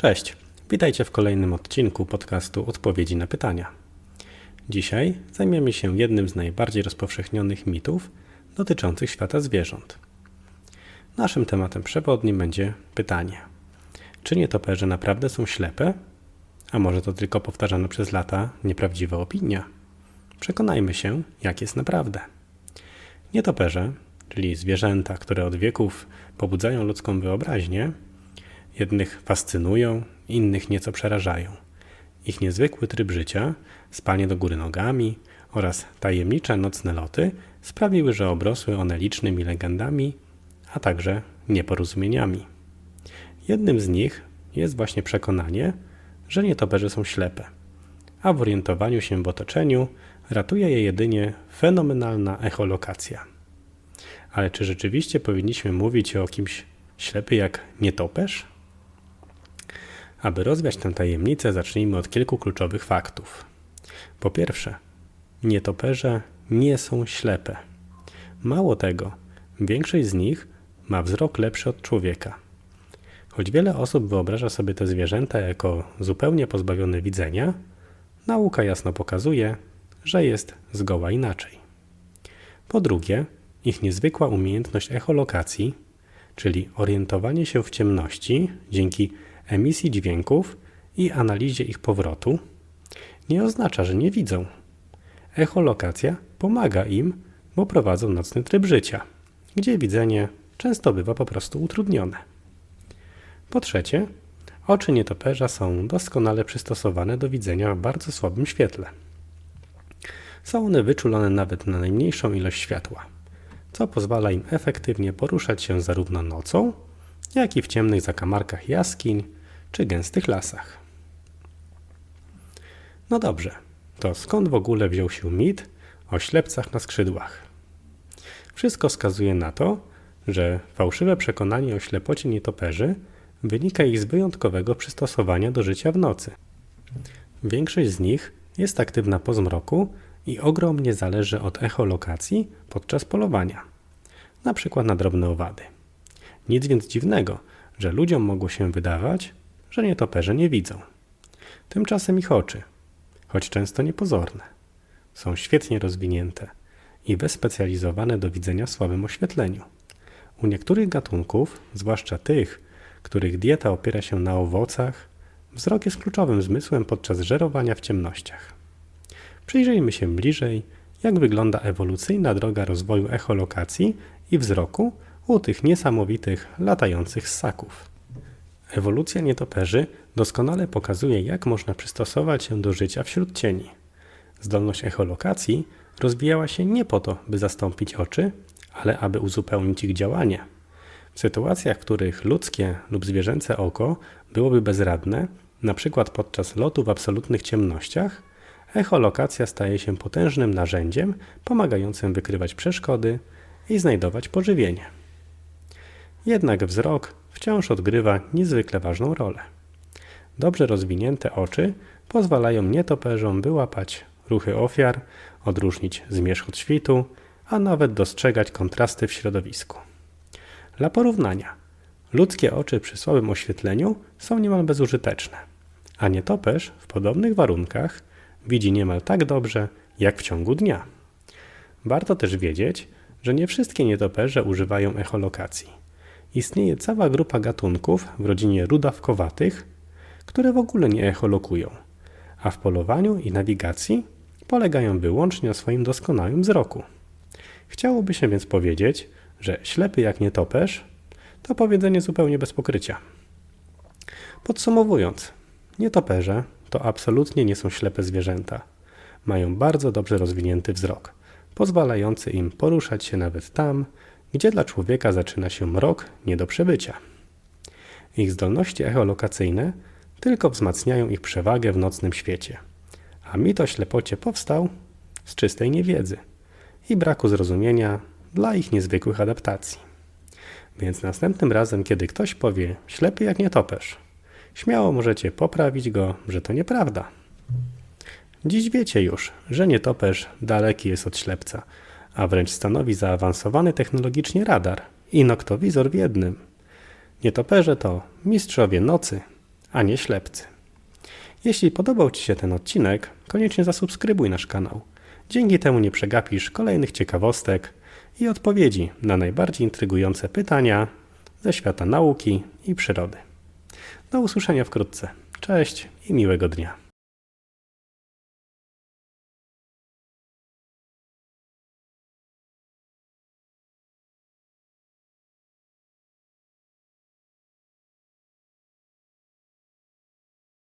Cześć, witajcie w kolejnym odcinku podcastu Odpowiedzi na pytania. Dzisiaj zajmiemy się jednym z najbardziej rozpowszechnionych mitów dotyczących świata zwierząt. Naszym tematem przewodnim będzie pytanie: czy nietoperze naprawdę są ślepe? A może to tylko powtarzana przez lata nieprawdziwa opinia? Przekonajmy się, jak jest naprawdę. Nietoperze, czyli zwierzęta, które od wieków pobudzają ludzką wyobraźnię, jednych fascynują, innych nieco przerażają. Ich niezwykły tryb życia, spanie do góry nogami oraz tajemnicze nocne loty sprawiły, że obrosły one licznymi legendami, a także nieporozumieniami. Jednym z nich jest właśnie przekonanie, że nietoperze są ślepe, a w orientowaniu się w otoczeniu ratuje je jedynie fenomenalna echolokacja. Ale czy rzeczywiście powinniśmy mówić o kimś ślepy jak nietoperz? Aby rozwiać tę tajemnicę, zacznijmy od kilku kluczowych faktów. Po pierwsze, nietoperze nie są ślepe. Mało tego, większość z nich ma wzrok lepszy od człowieka. Choć wiele osób wyobraża sobie te zwierzęta jako zupełnie pozbawione widzenia, nauka jasno pokazuje, że jest zgoła inaczej. Po drugie, ich niezwykła umiejętność echolokacji, czyli orientowanie się w ciemności dzięki emisji dźwięków i analizie ich powrotu, nie oznacza, że nie widzą. Echolokacja pomaga im, bo prowadzą nocny tryb życia, gdzie widzenie często bywa po prostu utrudnione. Po trzecie, oczy nietoperza są doskonale przystosowane do widzenia w bardzo słabym świetle. Są one wyczulone nawet na najmniejszą ilość światła, co pozwala im efektywnie poruszać się zarówno nocą, jak i w ciemnych zakamarkach jaskiń czy gęstych lasach. No dobrze, to skąd w ogóle wziął się mit o ślepcach na skrzydłach? Wszystko wskazuje na to, że fałszywe przekonanie o ślepocie nietoperzy wynika ich z wyjątkowego przystosowania do życia w nocy. Większość z nich jest aktywna po zmroku i ogromnie zależy od echolokacji podczas polowania, na przykład na drobne owady. Nic więc dziwnego, że ludziom mogło się wydawać, że nietoperze nie widzą. Tymczasem ich oczy, choć często niepozorne, są świetnie rozwinięte i wyspecjalizowane do widzenia w słabym oświetleniu. U niektórych gatunków, zwłaszcza tych, których dieta opiera się na owocach, wzrok jest kluczowym zmysłem podczas żerowania w ciemnościach. Przyjrzyjmy się bliżej, jak wygląda ewolucyjna droga rozwoju echolokacji i wzroku u tych niesamowitych latających ssaków. Ewolucja nietoperzy doskonale pokazuje, jak można przystosować się do życia wśród cieni. Zdolność echolokacji rozwijała się nie po to, by zastąpić oczy, ale aby uzupełnić ich działanie. W sytuacjach, w których ludzkie lub zwierzęce oko byłoby bezradne, przykład podczas lotu w absolutnych ciemnościach, echolokacja staje się potężnym narzędziem pomagającym wykrywać przeszkody i znajdować pożywienie. Jednak wzrok wciąż odgrywa niezwykle ważną rolę. Dobrze rozwinięte oczy pozwalają nietoperzom wyłapać ruchy ofiar, odróżnić zmierzch od świtu, a nawet dostrzegać kontrasty w środowisku. Dla porównania, ludzkie oczy przy słabym oświetleniu są niemal bezużyteczne, a nietoperz w podobnych warunkach widzi niemal tak dobrze jak w ciągu dnia. Warto też wiedzieć, że nie wszystkie nietoperze używają echolokacji. Istnieje cała grupa gatunków w rodzinie rudawkowatych, które w ogóle nie echolokują, a w polowaniu i nawigacji polegają wyłącznie na swoim doskonałym wzroku. Chciałoby się więc powiedzieć, że ślepy jak nietoperz to powiedzenie zupełnie bez pokrycia. Podsumowując, nietoperze to absolutnie nie są ślepe zwierzęta. Mają bardzo dobrze rozwinięty wzrok, pozwalający im poruszać się nawet tam, gdzie dla człowieka zaczyna się mrok nie do przebycia. Ich zdolności echolokacyjne tylko wzmacniają ich przewagę w nocnym świecie, a mit o ślepocie powstał z czystej niewiedzy i braku zrozumienia dla ich niezwykłych adaptacji. Więc następnym razem, kiedy ktoś powie ślepy jak nietoperz, śmiało możecie poprawić go, że to nieprawda. Dziś wiecie już, że nietoperz daleki jest od ślepca, a wręcz stanowi zaawansowany technologicznie radar i noktowizor w jednym. Nietoperze to mistrzowie nocy, a nie ślepcy. Jeśli podobał Ci się ten odcinek, koniecznie zasubskrybuj nasz kanał. Dzięki temu nie przegapisz kolejnych ciekawostek i odpowiedzi na najbardziej intrygujące pytania ze świata nauki i przyrody. Do usłyszenia wkrótce. Cześć i miłego dnia.